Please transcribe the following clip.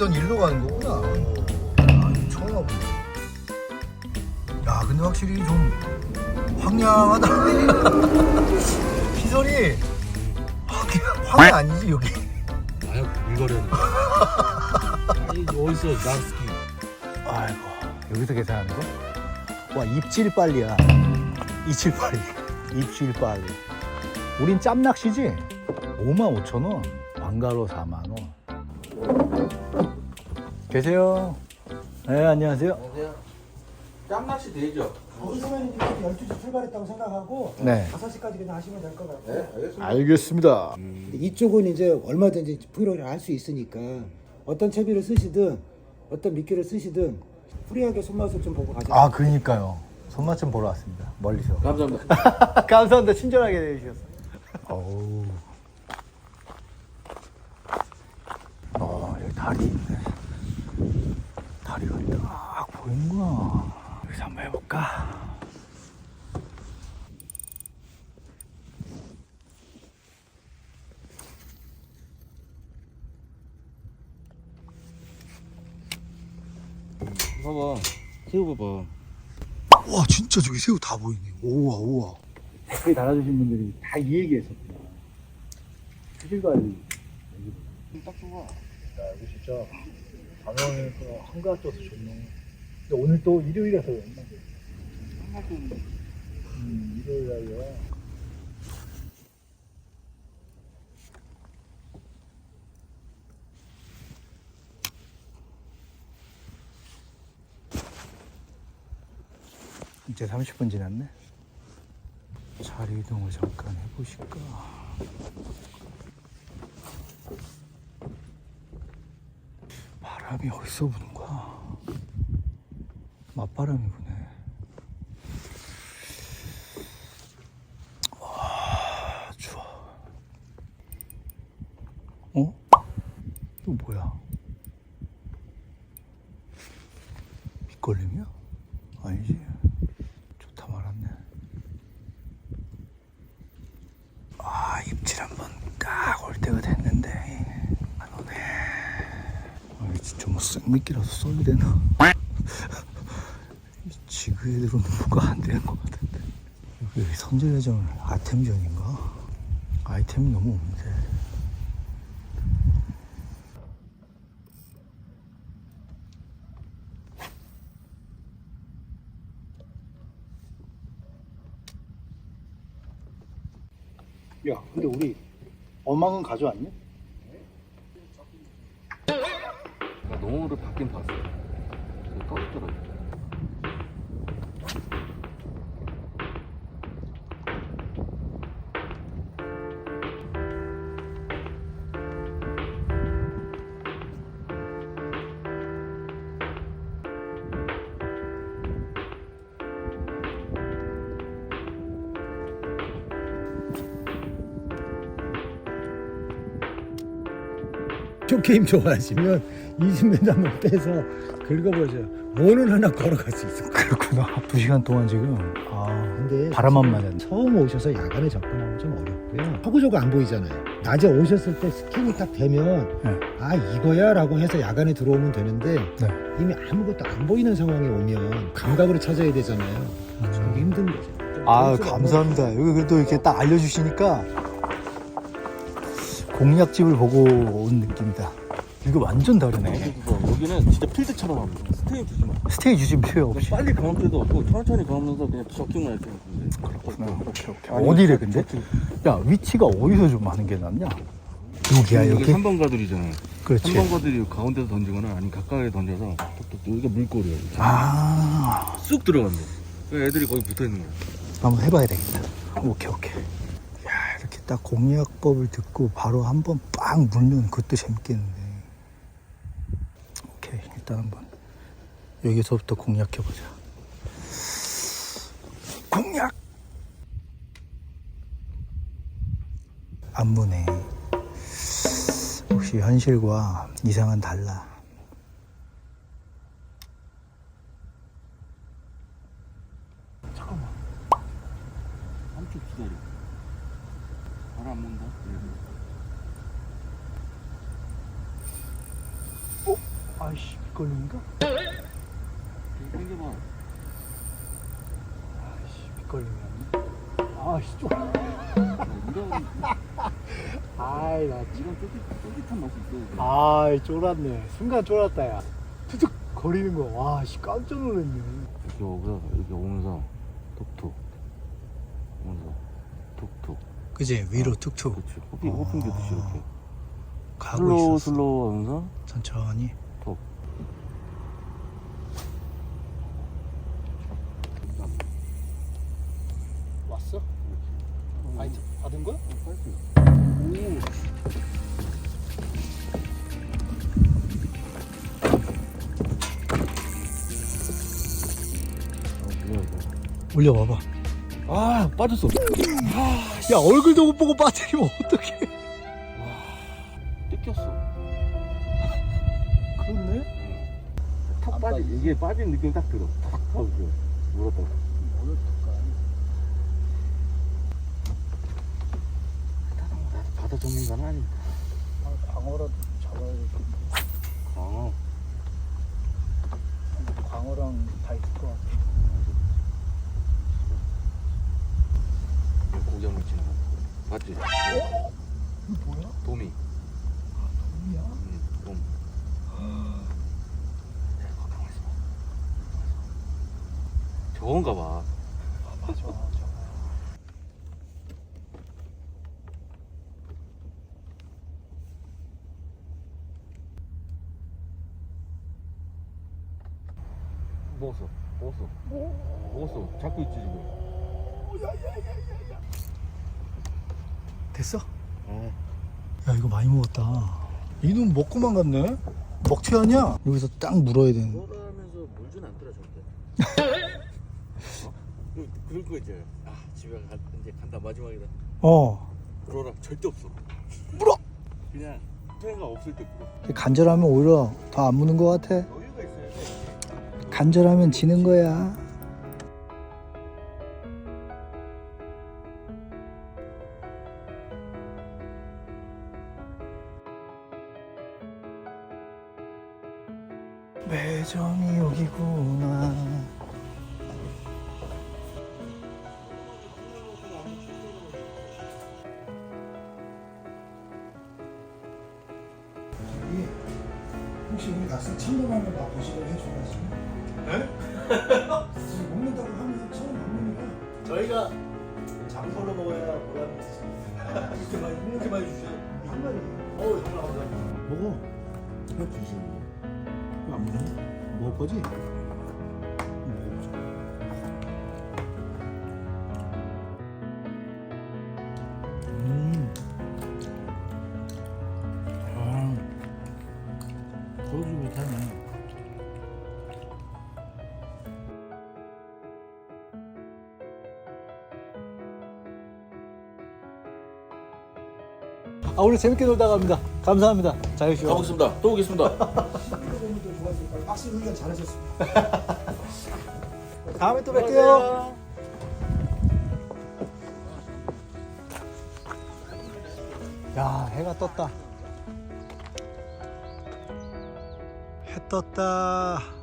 여기선 일로 가는 거구나. 아, 이거 처음 와보네. 야, 근데 확실히 좀 황량하다. 시설이 황- 황이 아니지 여기. 마약 아니 어디서 나스키 아이고 여기서 계산하는 거? 와 입질 빨리야. 입질 빨리. 입질 빨리. 우린 짬낚시지? 5만 5천 원. 왕가로 4만 원. 계세요? 네 안녕하세요. 안녕하세요 짬낚시 되죠? 거기서는 이제 12시 출발했다고 생각하고 네. 5시까지 그냥 하시면 될 것 같아요. 네 알겠습니다 알겠습니다. 이쪽은 이제 얼마든지 프로를 할 수 있으니까 어떤 채비를 쓰시든 어떤 미끼를 쓰시든 프리하게 손맛을 좀 보고 가세요. 아 그러니까요. 손맛 좀 보러 왔습니다. 멀리서. 감사합니다 감사합니다. 친절하게 해주셔서. 어우. 어, 여기 다리 있네. 다리가 딱 보이는구나. 여기서 한번 해볼까? 봐봐 새우 봐봐 와, 진짜 저기 새우 다 보이네. 우와, 우와. 댓글 달아주신 분들이 다 이 얘기 했었구나. 수질관리. 딱 좋아 야, 이거 진짜 방영에서 한가할 떠서 좋네. 근데 오늘 또 일요일이라서 그랬나? 음, 일요일 날이야. 이제 30분 지났네. 자리 이동을 잠깐 해보실까? 바람이 어디서 부는 거야? 맞바람이 부네. 와, 추워. 어? 이거 뭐야? 밑걸림이야? 아니지. 좋다 말았네. 아, 입질 한번 딱 올 때가 됐는데. 안 오네. 아, 진짜 뭐 생미끼라도 써야 되나? 이 지그에들은 뭐가 안 되는 것 같은데. 여기 선제대전 아템전인가? 아이템이 너무 없는데. 야, 근데 우리 어망은 가져왔니? 나 농어를 받긴 봤어 떠있더라고 쇼 게임 좋아하시면 20m 한번 빼서 긁어보세요. 뭐는 하나 걸어갈 수 거예요. 그렇구나. 두 시간 동안 지금 아 근데 바람만 맞았네. 처음 오셔서 야간에 접근하면 좀 어렵고요. 하구조가 안 보이잖아요. 낮에 오셨을 때 스캔이 딱 되면 네. 아 이거야 라고 해서 야간에 들어오면 되는데 네. 이미 아무것도 안 보이는 상황에 오면 감각으로 찾아야 되잖아요. 그게 힘든 거죠. 좀 아 점수가 감사합니다. 여기 그래도 이렇게 딱 알려주시니까 공략집을 보고 온 느낌이다. 이거 완전 다르네. 여기서 여기는 진짜 필드처럼 합니다 스테이 주지 마 스테이 주심 필요 없이. 빨리 감을 필요도 없고 천천히 감으면서 그냥 이렇게 하면 돼 그렇구나. 오케이, 오케이. 어디래 근데? 야 위치가 어디서 좀 하는 게 낫냐? 여기야 여기 여기? 3번 가들이잖아 그렇지. 3번 가들이 가운데서 던지거나 아니면 가까이 던져서 톡톡 여기가 물꼬리야 이렇게. 아쑥 들어간대 그 애들이 거기 붙어 있는 거야 한번 해봐야 되겠다. 오케이 오케이. 야 이렇게 딱 공략법을 듣고 바로 한번 빵 물면 그것도 재밌겠는데. 오케이 일단 한번 여기서부터 공략해보자. 공략. 안무네. 역시 현실과 이상은 달라. 잠깐만 한쪽 기다려 바로 안 문다 아이씨 밑걸림인가? 당겨봐. 아이씨 밑걸림이야 아이씨 좀. 이런 아이 나 이런 쫄깃 쫄깃한 맛이 있어. 아이 쫄았네. 순간 쫄았다 야. 툭툭 거리는 거 와 씨 깜짝 놀랐네. 이렇게 오면서 톡톡 오면서 톡톡. 그지 위로 툭툭 그렇지. 호핑 호핑 교듯이 이렇게. 가고 슬로우 있었어 슬로우 하면서 천천히 톡. 왔어? 많이 받은 거야? 올려봐봐 아 빠졌어. 야 얼굴도 못 보고 빠뜨리면 어떡해 뜯겼어. 그렇네 탁 빠지 이게 빠진 느낌 딱 들어. 탁 하고 그 물었다. 바다 전문가는 아니니까. 광어라도 잡아야지 광어. 저건가 봐. 아 맞아 먹었어. 먹었어. 먹었어. 잡고 있지 지금. 됐어? 어. 야 이거 많이 먹었다 이놈 먹고만 갔네 먹튀 아니야? 여기서 딱 물어야 되는 돌아가면서 물좀 안 들어 절대. 어? 그- 그럴 거 있잖아요. 아 집에 가, 이제 간다 마지막이다. 어 물어라 절대 없어. 물어! 그냥 회가 없을 때 물어. 간절하면 오히려 더 안 무는 것 같아 여유가 있어야 돼. 간절하면 지는 거야 매점이 여기구나 혹시 우리 낯선 참고하면 나 보시고 해줘가지고 네? 먹는다고 하면 처음 먹는 저희가 장소로 먹어야 보람이 있습니다. 이렇게 많이 이렇게 많이 주세요. 한 마리 어우 정말 감사합니다. 먹어 회 주시는 안 먹어? 먹을 거지? 아 우리 재밌게 놀다 갑니다 감사합니다 자유쇼 가보겠습니다. 또 오겠습니다. 박스 훈련 잘하셨습니다. 다음에 또 뵐게요 야 해가 떴다 해 떴다